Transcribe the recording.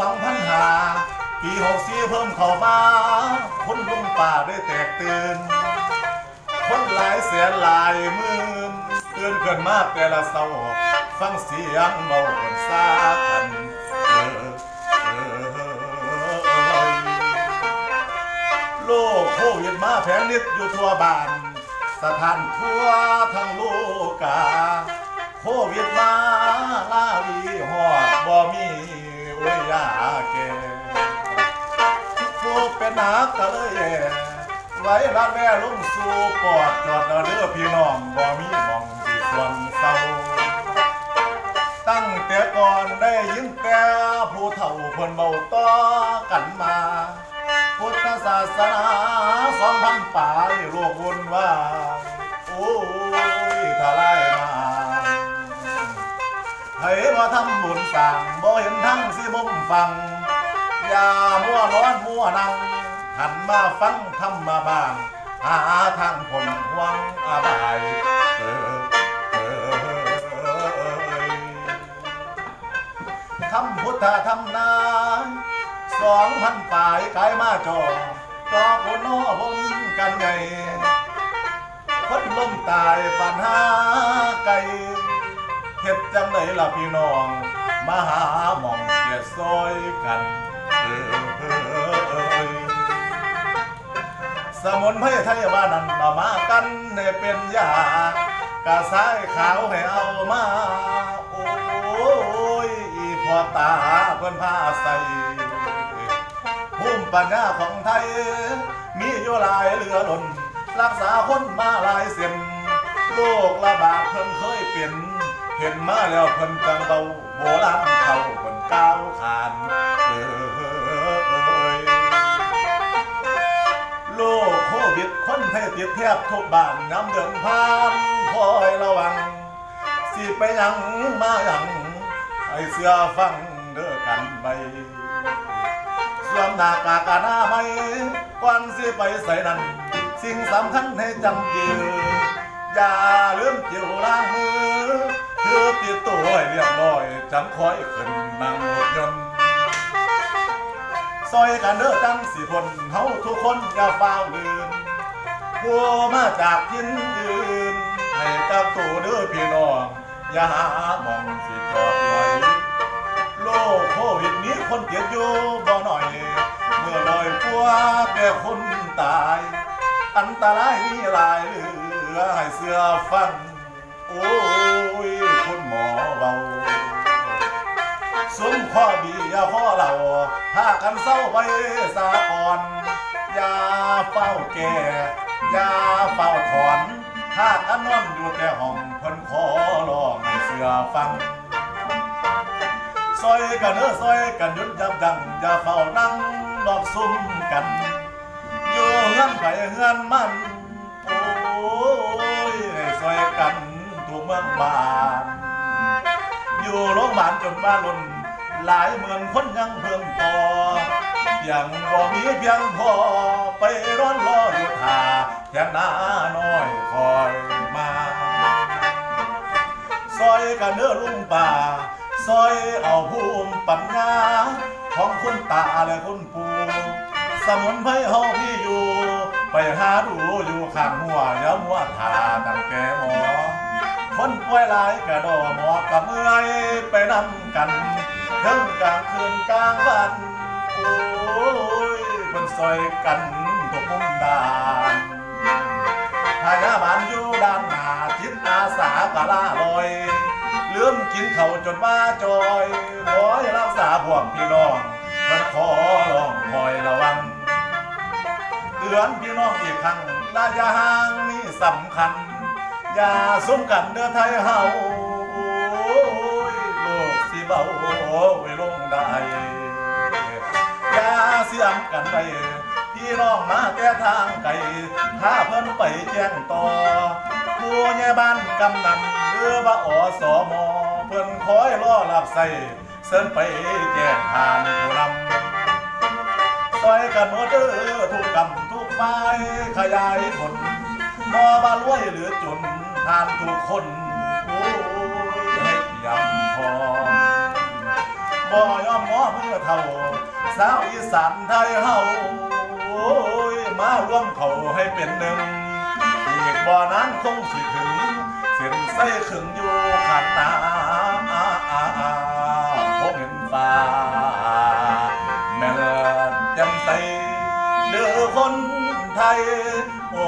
สองพันหาปีหกสี่เพิ่มเข้ามาคนลุงป่าได้แตกตื่น คนหลายแสนหลายมื่นเตือนเกินมากแต่ละเศร้าฟังเสียงเบาคนซากันเออเออโลกโควิดมาแผงนิดอยู่ทั่วบ้าน สถานทั่วทั้งโลกาโควิดมา รัดแม่ลุงสู่ปอดจอดเอาเด้อพี่น้องบ่มีมองสิสวงเศร้าตั้งแต่ก่อนได้ยินแต่ผู้เฒ่าเพิ่นเบาต่อกันมา พุทธศาสนาสองพันป่ายโลกวนว่า โอ้ยทลายมาให้มาทำบุญสั่งบ่เห็นทั้งสิมุมฟัง อย่ามัวร้อนมัวนั่ง หันมาฟังธรรมาบางหาทางผลหวังอาบายเออเออคำพุทธธรรมนายสองพันป่ายกายมาจอจอคนโน้บนกันใหญ่คนล้มตายปัญหาไกลเฮ็ดจังไดล่ะพี่น้อง มาหาหมองเกียรซอยกันเออ สมุนไพรไทยว่านันมามากันให้เป็นยากะสายขาวให้เอามา โอ้ยอีพอตาเพิ่นพาใส่ภูมิปัญญาของไทย มีอยู่หลายเหลือล้นรักษาคนมาหลายเส้นโรคระบาดเพิ่นเคยเป็นเห็นมาแล้วเพิ่นจังเบาโบราณเขาเพิ่นก้าวขานเออเอยโรคโค วิดคนไทยติดแทบทุกบ้านน้ำเดินผ่านคอยระวัง สิไปยังมาหยังให้เสื้อฟังเด้อกันไปสวมหน้ากากอนามัยก่อนสิไปใส่นั้น สิ่งสำคัญให้จำจืออย่าลืมเกี่ยวล้างมือคือติดตัวเรียบร้อยจังคอยขึ้นนั่งย ซอยกันเด้อจังสิพนเฮาทุกคนอย่าฟ้าลืนผัวมาจากทินอื่นให้กับตัวเด้อพี่น้องอย่าหาหมองสิจอดไว้โรคโควิดนี้คนเจ็บอยู่บ่หน่อย เมื่อลอยกว่าแต่คนตาย อันตรายมีหลายเหลือให้เสื้อฟัง โอ้ยคุณหมอเบา สมข้อบีอย่าข้อเหล่าพากันเศร้าไว้สาก่อนอย่าเฝ้าแก่อย่าเฝ้าถอน ถ้ากันนอนอยู่แต่ห้องเพิ่นขอร้องให้เสื้อฟังซอยกันเด้อซอยกันยุดยับยั้งอย่าเฝ้านั่งดอกซุ่มกันอยู่เฮือนไปเฮือนมันโอ้ยให้ซอยกันทุกเมืองบานอยู่โรงพยาบาลจนบ้านล้น หลายหมื่นคนยังเพิ่มต่อยังบ่มีเพียงพอไปร้อนรออยู่ท่าแค่หน้าน้อยคอยมาซอยกันเนื้อลุงป่าซอยเอาภูมิปัญญา ของคุณตาและคุณปู่สมุนไพรเฮาพี่อยู่ ไปหาดูอยู่ข้างหัวเดี๋ยวมัวทาตั้งแก่หมอ คนป่วยหลายกระโดหมอกับเมื่อยไปนำกันทั้งกลางคืนกลางวันโอ้ยคนซอยกันทุกมุมดานพยาบาลอยู่ด้านหน้าจิตอาสากะลาลอยเลื่อมกินเขาจนมาจอยขอให้รักษาพวกพี่น้องมันขอร้องคอยระวังเตือนพี่น้องอีกครั้งระยะห่างนี่สำคัญ อย่าสมกันเด้อไทยเฮาโลกสิเบาไว้ลงได้อย่าเสียมกันไปพี่น้องมาแต่ทางไกลถ้าเพิ่นไปแจ้งต่อผู้ใหญ่บ้านกำนันหรือว่าอสมเพิ่นคอยรอรับใส่เสินไปแจ้งผ่านผู้นำซอยกันหมดเด้อทุกกำทุกไม้ขยายผลบ่ว่ารวยหรือจน ทานทุกคนโอ้ยเฮ็ดยำพอบ่ยอมหมอเมื่อเท่าสาวอีสานไทยเฮาโอ้ยมาร่วมเขาให้เป็นหนึ่งอีกบ่อนั้นคงสิถึงเส้นไส้ขึงอยู่ขันตาพบเห็นฟ้าแม่เลิศจำใจเดือคนไทย โอ้